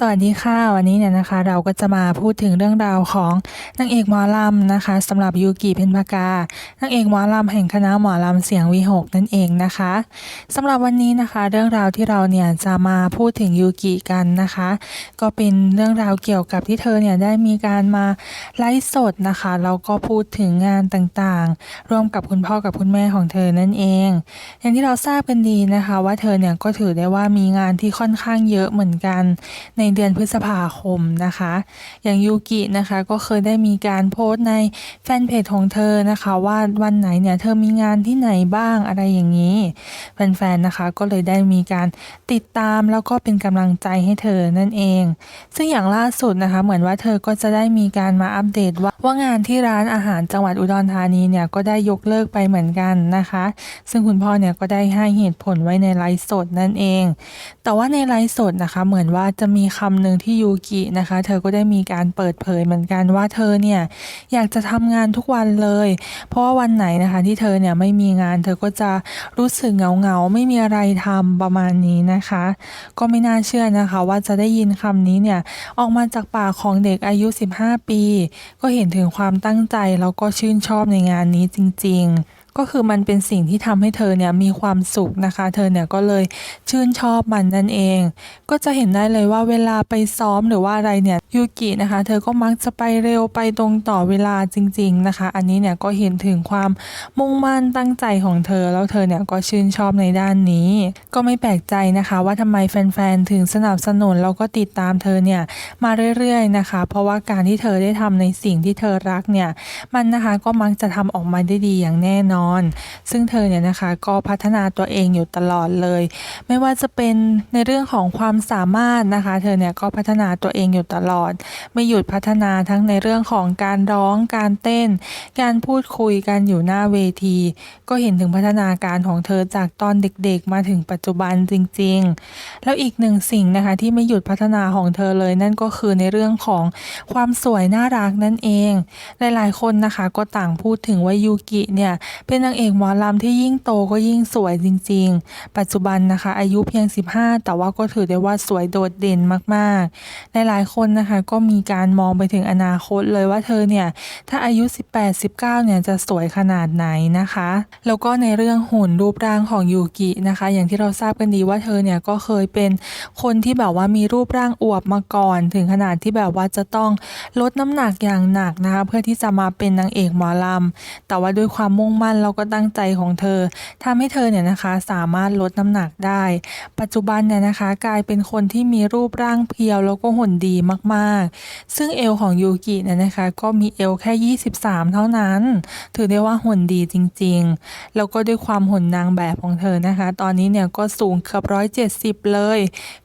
สวัสดีค่ะ วันนี้เนี่ยนะคะ เราก็จะมาพูดถึงเรื่องราวของนางเอกหมอลำนะคะสำหรับยูกิเพ็ญพกานางเอกหมอลำแห่งคณะหมอลำเสียงวีหกนั่นเองนะคะสำหรับวันนี้นะคะ เรื่องราวที่เราเนี่ยจะมาพูดถึงยูกิกันนะคะ ก็เป็นเรื่องราวเกี่ยวกับที่เธอเนี่ยได้มีการมาไลฟ์สดนะคะแล้วก็พูดถึงงานต่างๆ ร่วมกับคุณพ่อกับคุณแม่ของเธอนั่นเอง อย่างที่เราทราบกันดีนะคะ ว่าเธอเนี่ยก็ถือได้ว่ามีงานที่ค่อนข้างเยอะเหมือนกันในเดือนพฤษภาคมนะคะ อย่างยูกินะคะก็เคยได้มีการโพสต์ในแฟนเพจของเธอนะคะว่าวันไหนเนี่ยเธอมีงานที่ไหนบ้างอะไรอย่างนี้ แฟนๆนะคะก็เลยได้มีการติดตามแล้วก็เป็นกำลังใจให้เธอนั่นเอง ซึ่งอย่างล่าสุดนะคะเหมือนว่าเธอก็จะได้มีการมาอัปเดตว่าว่างานที่ร้านอาหารจังหวัดอุดรธานีเนี่ยก็ได้ยกเลิกไปเหมือนกันนะคะ ซึ่งคุณพ่อเนี่ยก็ได้ให้เหตุผลไว้ในไลฟ์สดนั่นเอง แต่ว่าในไลฟ์สดนะคะเหมือนว่าจะมีคำหนึ่งที่ยูกินะคะ เธอก็ได้มีการเปิดเผยเหมือนกันว่าเธอเนี่ยอยากจะทำงานทุกวันเลย เพราะว่าวันไหนนะคะที่เธอเนี่ยไม่มีงาน เธอก็จะรู้สึกเหงาเงาไม่มีอะไรทำประมาณนี้นะคะ ก็ไม่น่าเชื่อนะคะว่าจะได้ยินคำนี้เนี่ยออกมาจากปากของเด็กอายุ 15 ปี ก็เห็นถึงความตั้งใจแล้วก็ชื่นชอบในงานนี้จริง ๆ ก็คือมันเป็นสิ่งที่ทำให้เธอเนี่ยมีความสุขนะคะ เธอเนี่ยก็เลยชื่นชอบมันนั่นเอง ก็จะเห็นได้เลยว่าเวลาไปซ้อมหรือว่าอะไรเนี่ยยูกินะคะ เธอก็มักจะไปเร็วไปตรงต่อเวลาจริง ๆนะคะ อันนี้เนี่ยก็เห็นถึงความมุ่งมั่นตั้งใจของเธอ แล้วเธอเนี่ยก็ชื่นชอบในด้านนี้ ก็ไม่แปลกใจนะคะ ว่าทำไมแฟนๆถึงสนับสนุนแล้วก็ติดตามเธอเนี่ยมาเรื่อยๆนะคะ เพราะว่าการที่เธอได้ทำในสิ่งที่เธอรักเนี่ยมันนะคะก็มักจะทำออกมาได้ดีอย่างแน่นอนซึ่งเธอเนี่ยนะคะก็พัฒนาตัวเองอยู่ตลอดเลย ไม่ว่าจะเป็นในเรื่องของความสามารถนะคะ เธอเนี่ยก็พัฒนาตัวเองอยู่ตลอด ไม่หยุดพัฒนาทั้งในเรื่องของการร้อง การเต้น การพูดคุยกันอยู่หน้าเวที ก็เห็นถึงพัฒนาการของเธอจากตอนเด็กๆ มาถึงปัจจุบันจริง ๆ แล้วอีกหนึ่งสิ่งนะคะที่ไม่หยุดพัฒนาของเธอเลย นั่นก็คือในเรื่องของความสวยน่ารักนั่นเอง หลายๆ คนนะคะก็ต่างพูดถึงว่ายูกิเนี่ยเป็นนางเอกหมอลำที่ยิ่งโตก็ยิ่งสวยจริง ๆ ปัจจุบันนะคะ อายุเพียง 15 แต่ว่าก็ถือได้ว่าสวยโดดเด่นมากๆ หลายๆคนนะคะก็มีการมองไปถึงอนาคตเลยว่าเธอเนี่ย ถ้าอายุ 18-19 เนี่ยจะสวยขนาดไหนนะคะ แล้วก็ในเรื่องหุ่นรูปร่างของยูกินะคะ อย่างที่เราทราบกันดีว่าเธอเนี่ยก็เคยเป็นคนที่แบบว่ามีรูปร่างอวบมาก่อน ถึงขนาดที่แบบว่าจะต้องลดน้ำหนักอย่างหนักนะคะเพื่อที่จะมาเป็นนางเอกหมอลำแต่ว่าด้วยความมุ่งมั่นแล้วก็ตั้งใจของเธอทำให้เธอเนี่ยนะคะสามารถลดน้ำหนักได้ ปัจจุบันเนี่ยนะคะกลายเป็นคนที่มีรูปร่างเพียวแล้วก็หุ่นดีมากๆ ซึ่งเอวของยูกิเนี่ยนะคะก็มีเอวแค่ 23 เท่านั้น ถือได้ว่าหุ่นดีจริงๆ แล้วก็ด้วยความหุ่นนางแบบของเธอนะคะ ตอนนี้เนี่ยก็สูงเกือบ170เลย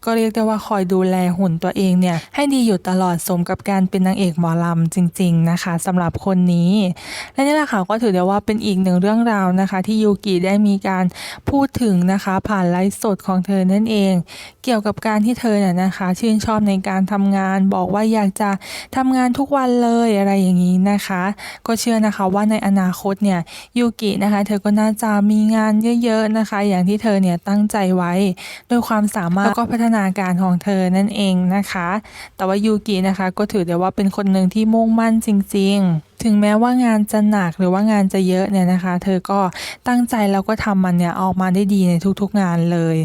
ก็เรียกได้ว่าคอยดูแลหุ่นตัวเองเนี่ยให้ดีอยู่ตลอดสมกับการเป็นนางเอกหมอลำจริง ๆนะคะสำหรับคนนี้ และนี่แหละค่ะก็ถือได้ว่าเป็นอีกหนึ่งเรื่องราวนะคะ ที่ยูกิได้มีการพูดถึงนะคะ ผ่านไลฟ์สดของเธอนั่นเอง เกี่ยวกับการที่เธอเนี่ยนะคะ ชื่นชอบในการทำงาน บอกว่าอยากจะทำงานทุกวันเลยอะไรอย่างนี้นะคะ ก็เชื่อนะคะว่าในอนาคตเนี่ยยูกินะคะ เธอก็น่าจะมีงานเยอะๆนะคะ อย่างที่เธอเนี่ยตั้งใจไว้ด้วยความสามารถแล้วก็พัฒนาการของเธอนั่นเองนะคะ แต่ว่ายูกินะคะ ก็ถือได้ว่าเป็นคนหนึ่งที่มุ่งมั่นจริง ๆถึงแม้ว่างานจะหนักหรือว่างานจะเยอะเนี่ยนะคะ เธอก็ตั้งใจแล้วก็ทำมันเนี่ยออกมาได้ดีในทุกๆงานเลย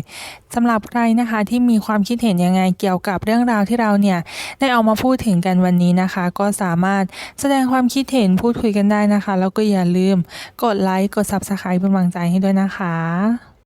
สำหรับใครนะคะที่มีความคิดเห็นยังไงเกี่ยวกับเรื่องราวที่เราเนี่ยได้เอามาพูดถึงกันวันนี้นะคะ ก็สามารถแสดงความคิดเห็นพูดคุยกันได้นะคะ แล้วก็อย่าลืมกดไลค์กด Subscribe เป็นกำลังใจให้ด้วยนะคะ